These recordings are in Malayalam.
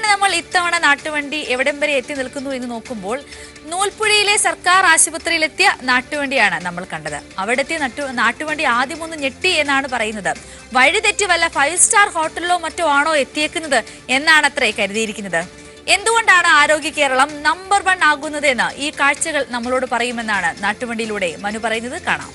അങ്ങനെ നമ്മൾ ഇത്തവണ നാട്ടുവണ്ടി എവിടം വരെ എത്തി നിൽക്കുന്നു എന്ന് നോക്കുമ്പോൾ നൂൽപ്പുഴയിലെ സർക്കാർ ആശുപത്രിയിലെത്തിയ നാട്ടുവണ്ടിയാണ് നമ്മൾ കണ്ടത്. അവിടെത്തിയ നട്ടു നാട്ടുവണ്ടി ആദ്യമൊന്ന് ഞെട്ടി എന്നാണ് പറയുന്നത്. വഴിതെറ്റി വല്ല ഫൈവ് സ്റ്റാർ ഹോട്ടലിലോ മറ്റോ ആണോ എത്തിയേക്കുന്നത് എന്നാണ് അത്രേ കരുതിയിരിക്കുന്നത്. എന്തുകൊണ്ടാണ് ആരോഗ്യ കേരളം നമ്പർ വൺ ആകുന്നത് എന്ന് ഈ കാഴ്ചകൾ നമ്മളോട് പറയുമെന്നാണ് നാട്ടുവണ്ടിയിലൂടെ മനു പറയുന്നത്. കാണാം.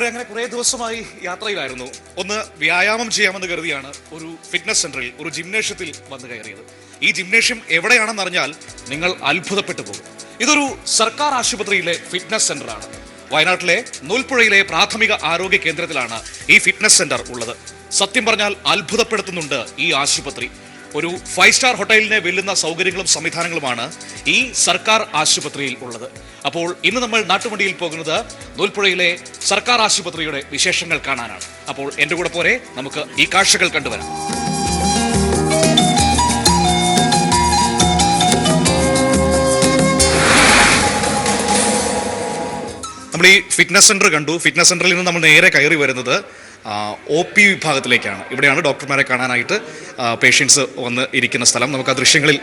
പ്രിയപ്പെട്ടവരെ അങ്ങനെ കുറേ ദിവസമായി യാത്രയിലായിരുന്നു. ഒന്ന് വ്യായാമം ചെയ്യാമെന്ന് കരുതിയാണ് ഒരു ഫിറ്റ്നസ് സെന്ററിൽ ഒരു ജിംനേഷ്യത്തിൽ വന്നു കയറിയത്. ഈ ജിംനേഷ്യം എവിടെയാണെന്ന് അറിഞ്ഞാൽ നിങ്ങൾ അത്ഭുതപ്പെട്ടു പോകും. ഇതൊരു സർക്കാർ ആശുപത്രിയിലെ ഫിറ്റ്നസ് സെന്ററാണ് വയനാട്ടിലെ നൂൽപ്പുഴയിലെ പ്രാഥമിക ആരോഗ്യ കേന്ദ്രത്തിലാണ് ഈ ഫിറ്റ്നസ് സെന്റർ ഉള്ളത്. സത്യം പറഞ്ഞാൽ അത്ഭുതപ്പെടുത്തുന്നുണ്ട് ഈ ആശുപത്രി. ഒരു ഫൈവ് സ്റ്റാർ ഹോട്ടലിനെ വെല്ലുന്ന സൗകര്യങ്ങളും സംവിധാനങ്ങളുമാണ് ഈ സർക്കാർ ആശുപത്രിയിൽ ഉള്ളത്. അപ്പോൾ ഇന്ന് നമ്മൾ നാട്ടുവണ്ടിയിൽ പോകുന്നത് നൂൽപ്പുഴയിലെ സർക്കാർ ആശുപത്രിയുടെ വിശേഷങ്ങൾ കാണാനാണ്. അപ്പോൾ എന്റെ കൂടെ പോരെ നമുക്ക് ഈ കാഴ്ചകൾ കണ്ടുവരാം. നമ്മൾ ഈ ഫിറ്റ്നസ് സെന്റർ കണ്ടു. ഫിറ്റ്നസ് സെന്ററിൽ നിന്ന് നമ്മൾ നേരെ കയറി വരുന്നത് ഒ പി വിഭാഗത്തിലേക്കാണ്. ഇവിടെയാണ് ഡോക്ടർമാരെ കാണാനായിട്ട് പേഷ്യൻസ് വന്ന് ഇരിക്കുന്ന സ്ഥലം. നമുക്ക് ആ ദൃശ്യങ്ങളിൽ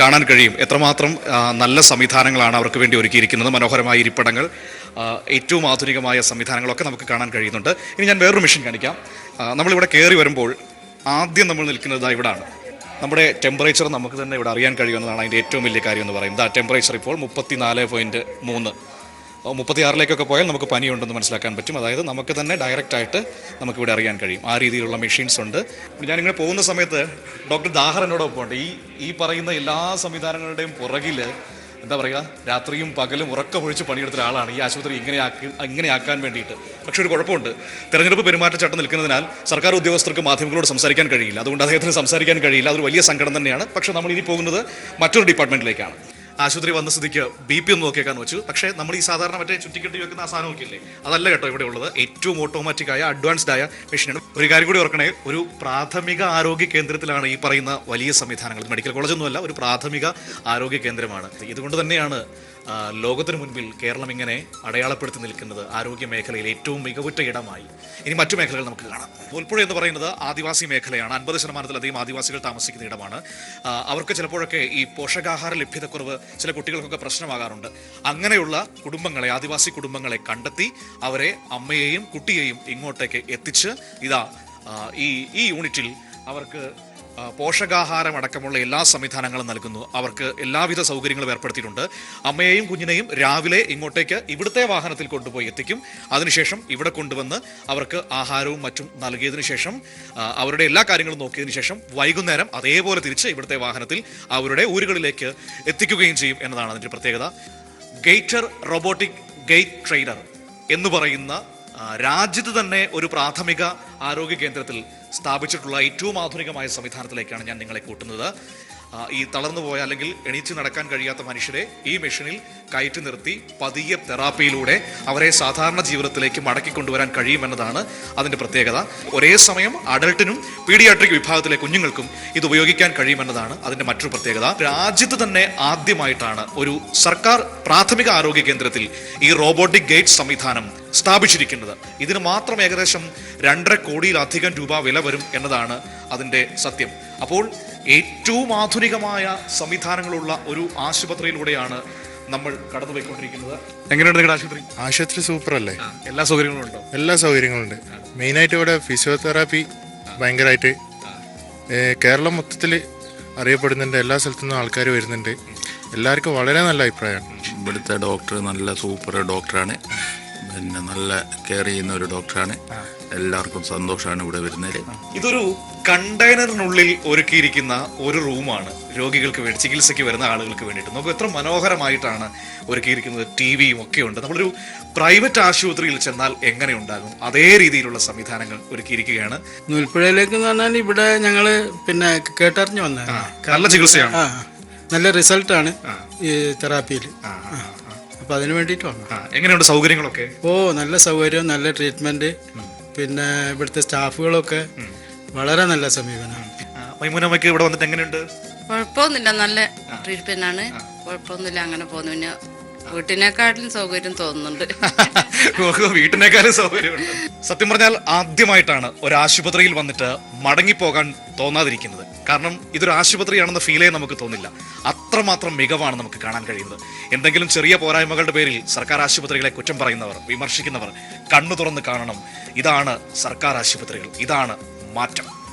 കാണാൻ കഴിയും. എത്രമാത്രം നല്ല സംവിധാനങ്ങളാണ് അവർക്ക് വേണ്ടി ഒരുക്കിയിരിക്കുന്നത്. മനോഹരമായ ഇരിപ്പിടങ്ങൾ ഏറ്റവും ആധുനികമായ സംവിധാനങ്ങളൊക്കെ നമുക്ക് കാണാൻ കഴിയുന്നുണ്ട്. ഇനി ഞാൻ വേറൊരു മെഷീൻ കാണിക്കാം. നമ്മളിവിടെ കയറി വരുമ്പോൾ ആദ്യം നമ്മൾ നിൽക്കുന്നത് ഇവിടാണ്. നമ്മുടെ ടെമ്പറേച്ചർ നമുക്ക് തന്നെ ഇവിടെ അറിയാൻ കഴിയുമെന്നതാണ് അതിന്റെ ഏറ്റവും വലിയ കാര്യം എന്ന് പറയുന്നത്. ആ ടെമ്പറേച്ചർ ഇപ്പോൾ മുപ്പത്തി നാല് പോയിന്റ് മൂന്ന്. മുപ്പത്തിയാറിലേക്കൊക്കെ പോയാൽ നമുക്ക് പനിയുണ്ടെന്ന് മനസ്സിലാക്കാൻ പറ്റും. അതായത് നമുക്ക് തന്നെ ഡയറക്റ്റ് ആയിട്ട് നമുക്ക് ഇവിടെ അറിയാൻ കഴിയും. ആ രീതിയിലുള്ള മെഷീൻസ് ഉണ്ട്. ഞാനിങ്ങനെ പോകുന്ന സമയത്ത് ഡോക്ടർ ദാഹർ എന്നോടൊപ്പം ഉണ്ട്. ഈ ഈ പറയുന്ന എല്ലാ സംവിധാനങ്ങളുടെയും പുറകിൽ എന്താ പറയുക രാത്രിയും പകലും ഉറക്കമൊഴിച്ച് പണിയെടുത്ത ഒരാളാണ് ഈ ആശുപത്രി ഇങ്ങനെ ആക്കി ഇങ്ങനെ ആക്കാൻ വേണ്ടിയിട്ട്. പക്ഷേ ഒരു കുഴപ്പമുണ്ട്. തെരഞ്ഞെടുപ്പ് പെരുമാറ്റച്ചട്ടം നിൽക്കുന്നതിനാൽ സർക്കാർ ഉദ്യോഗസ്ഥർക്ക് മാധ്യമങ്ങളോട് സംസാരിക്കാൻ കഴിയില്ല. അതുകൊണ്ട് അദ്ദേഹത്തിന് സംസാരിക്കാൻ കഴിയില്ല. അതൊരു വലിയ സങ്കടം തന്നെയാണ്. പക്ഷേ നമ്മൾ ഇനി പോകുന്നത് മറ്റൊരു ഡിപ്പാർട്ട്മെന്റിലേക്കാണ് ആശുപത്രി വന്ന സ്ഥിതിക്ക് ബി പി ഒന്ന് നോക്കിയേക്കാൻ വെച്ചു. പക്ഷേ നമ്മൾ ഈ സാധാരണ മറ്റേ ചുറ്റിക്കെട്ടി വെക്കുന്ന ആ സാധനം നോക്കിയില്ലേ അതല്ല കേട്ടോ ഇവിടെ ഉള്ളത്. ഏറ്റവും ഓട്ടോമാറ്റിക് ആയ അഡ്വാൻസ്ഡ് ആയ മെഷീനാണ് ഒരു കാര്യം കൂടി ഓർക്കണേ ഒരു പ്രാഥമിക ആരോഗ്യ കേന്ദ്രത്തിലാണ് ഈ പറയുന്ന വലിയ സംവിധാനങ്ങൾ. മെഡിക്കൽ കോളേജൊന്നുമല്ല ഒരു പ്രാഥമിക ആരോഗ്യ കേന്ദ്രമാണ്. ഇതുകൊണ്ട് തന്നെയാണ് ലോകത്തിന് മുൻപിൽ കേരളം ഇങ്ങനെ അടയാളപ്പെടുത്തി നിൽക്കുന്നത് ആരോഗ്യ മേഖലയിൽ ഏറ്റവും മികവുറ്റ ഇടമായി. ഇനി മറ്റു മേഖലകൾ നമുക്ക് കാണാം. പുൽപ്പുഴ എന്ന് പറയുന്നത് ആദിവാസി മേഖലയാണ്. അൻപത് ശതമാനത്തിലധികം ആദിവാസികൾ താമസിക്കുന്ന ഇടമാണ്. അവർക്ക് ചിലപ്പോഴൊക്കെ ഈ പോഷകാഹാര ലഭ്യതക്കുറവ് ചില കുട്ടികൾക്കൊക്കെ പ്രശ്നമാകാറുണ്ട്. അങ്ങനെയുള്ള കുടുംബങ്ങളെ ആദിവാസി കുടുംബങ്ങളെ കണ്ടെത്തി അവരെ അമ്മയെയും കുട്ടിയെയും ഇങ്ങോട്ടേക്ക് എത്തിച്ച് ഇതാ ഈ ഈ യൂണിറ്റിൽ അവർക്ക് പോഷകാഹാരം അടക്കമുള്ള എല്ലാ സംവിധാനങ്ങളും നൽകുന്നു. അവർക്ക് എല്ലാവിധ സൗകര്യങ്ങളും ഏർപ്പെടുത്തിയിട്ടുണ്ട്. അമ്മയെയും കുഞ്ഞിനെയും രാവിലെ ഇങ്ങോട്ടേക്ക് ഇവിടുത്തെ വാഹനത്തിൽ കൊണ്ടുപോയി എത്തിക്കും. അതിനുശേഷം ഇവിടെ കൊണ്ടുവന്ന് അവർക്ക് ആഹാരവും മറ്റും നൽകിയതിനു ശേഷം അവരുടെ എല്ലാ കാര്യങ്ങളും നോക്കിയതിനു ശേഷം വൈകുന്നേരം അതേപോലെ തിരിച്ച് ഇവിടുത്തെ വാഹനത്തിൽ അവരുടെ ഊരുകളിലേക്ക് എത്തിക്കുകയും ചെയ്യും എന്നതാണ് അതിന്റെ പ്രത്യേകത. ഗെയ്റ്റർ റോബോട്ടിക് ഗെയ്റ്റ് ട്രെയിനർ എന്ന് പറയുന്ന രാജ്യത്ത് തന്നെ ഒരു പ്രാഥമിക ആരോഗ്യ കേന്ദ്രത്തിൽ സ്ഥാപിച്ചിട്ടുള്ള ഏറ്റവും ആധുനികമായ സംവിധാനത്തിലേക്കാണ് ഞാൻ നിങ്ങളെ കൂട്ടുന്നത്. ഈ തളർന്നു പോയ അല്ലെങ്കിൽ എണീച്ച് നടക്കാൻ കഴിയാത്ത മനുഷ്യരെ ഈ മെഷീനിൽ കയറ്റി നിർത്തി പതിയെ തെറാപ്പിയിലൂടെ അവരെ സാധാരണ ജീവിതത്തിലേക്ക് മടക്കി കൊണ്ടുവരാൻ കഴിയുമെന്നതാണ് അതിന്റെ പ്രത്യേകത. ഒരേ സമയം അഡൽട്ടിനും പീഡിയാട്രിക് വിഭാഗത്തിലെ കുഞ്ഞുങ്ങൾക്കും ഇത് ഉപയോഗിക്കാൻ കഴിയുമെന്നതാണ് അതിന്റെ മറ്റൊരു പ്രത്യേകത. രാജ്യത്ത് തന്നെ ആദ്യമായിട്ടാണ് ഒരു സർക്കാർ പ്രാഥമിക ആരോഗ്യ കേന്ദ്രത്തിൽ ഈ റോബോട്ടിക് ഗേറ്റ് സംവിധാനം സ്ഥാപിച്ചിരിക്കുന്നത്. ഇതിന് മാത്രം ഏകദേശം രണ്ടര കോടിയിലധികം രൂപ വില വരും എന്നതാണ് അതിന്റെ സത്യം. അപ്പോൾ ഏറ്റവും ആധുനികമായ സംവിധാനങ്ങളുള്ള ഒരു ആശുപത്രിയിലൂടെയാണ് നമ്മൾ കടന്നു കടന്നുപോയിക്കൊണ്ടിരിക്കുന്നത്. എങ്ങനെയുണ്ട് നിങ്ങളുടെ ആശുപത്രി? ആശുപത്രി സൂപ്പർ അല്ലേ എല്ലാ സൗകര്യങ്ങളും ഉണ്ടോ? എല്ലാ സൗകര്യങ്ങളും സൗകര്യങ്ങളുണ്ട് മെയിനായിട്ട് ഇവിടെ ഫിസിയോതെറാപ്പി ഭയങ്കരമായിട്ട് കേരളം മൊത്തത്തിൽ അറിയപ്പെടുന്നുണ്ട്. എല്ലാ സ്ഥലത്തു നിന്നും ആൾക്കാർ വരുന്നുണ്ട്. എല്ലാവർക്കും വളരെ നല്ല അഭിപ്രായമാണ്. ഇവിടുത്തെ ഡോക്ടർ നല്ല സൂപ്പർ ഡോക്ടറാണ്. പിന്നെ നല്ല കെയർ ചെയ്യുന്ന ഒരു ഡോക്ടറാണ് എല്ലാവർക്കും സന്തോഷമാണ് ഇവിടെ വരുന്നത്. ഇതൊരു കണ്ടെയ്നറിനുള്ളിൽ ഒരുക്കിയിരിക്കുന്ന ഒരു റൂമാണ് രോഗികൾക്ക് വേണ്ടി ചികിത്സയ്ക്ക് വരുന്ന ആളുകൾക്ക് വേണ്ടിയിട്ട്. നമുക്ക് എത്ര മനോഹരമായിട്ടാണ് ഒരുക്കിയിരിക്കുന്നത് ടി വിയും ഒക്കെ ഉണ്ട്. നമ്മളൊരു പ്രൈവറ്റ് ആശുപത്രിയിൽ ചെന്നാൽ എങ്ങനെ ഉണ്ടാകും? അതേ രീതിയിലുള്ള സംവിധാനങ്ങൾ ഒരുക്കിയിരിക്കുകയാണ്. നൂൽപ്പുഴയിലേക്ക് എന്ന് പറഞ്ഞാൽ ഇവിടെ ഞങ്ങൾ പിന്നെ കേട്ടറിഞ്ഞു വന്നത് നല്ല ചികിത്സയാണ്. നല്ല റിസൾട്ടാണ് ഈ തെറാപ്പിയിൽ അപ്പൊ അതിന് വേണ്ടിയിട്ട് വന്നു ആ, എങ്ങനെയുണ്ട് സൗകര്യങ്ങളൊക്കെ? ഓ നല്ല സൗകര്യം നല്ല ട്രീറ്റ്മെന്റ് പിന്നെ ഇവിടുത്തെ സ്റ്റാഫുകളൊക്കെ വളരെ നല്ല സമീപനമാണ് ആ, മൈമൂനമ്മയ്ക്ക് ഇവിടെ വന്നിട്ട് എങ്ങനെയുണ്ട്? കുഴപ്പമൊന്നുമില്ല നല്ല ട്രീറ്റ്മെന്റ് ആണ്. കുഴപ്പമൊന്നുമില്ല അങ്ങനെ പോകുന്നു. പിന്നെ വീട്ടിനെക്കാട്ടിലും സൗകര്യം തോന്നുന്നുണ്ട്. വീട്ടിനേക്കാളും സൗകര്യമുണ്ട്. സത്യം പറഞ്ഞാൽ ആദ്യമായിട്ടാണ് ഒരു ആശുപത്രിയിൽ വന്നിട്ട് മടങ്ങി പോകാൻ തോന്നാതിരിക്കുന്നത്. കാരണം ഇതൊരു ആശുപത്രിയാണെന്ന ഫീലേ നമുക്ക് തോന്നില്ല. അത്രമാത്രം മികവാണ് നമുക്ക് കാണാൻ കഴിയുന്നത്. എന്തെങ്കിലും ചെറിയ പോരായ്മകളുടെ പേരിൽ സർക്കാർ ആശുപത്രികളെ കുറ്റം പറയുന്നവർ വിമർശിക്കുന്നവർ കണ്ണു തുറന്ന് കാണണം. ഇതാണ് സർക്കാർ ആശുപത്രികൾ. ഇതാണ് മാറ്റം.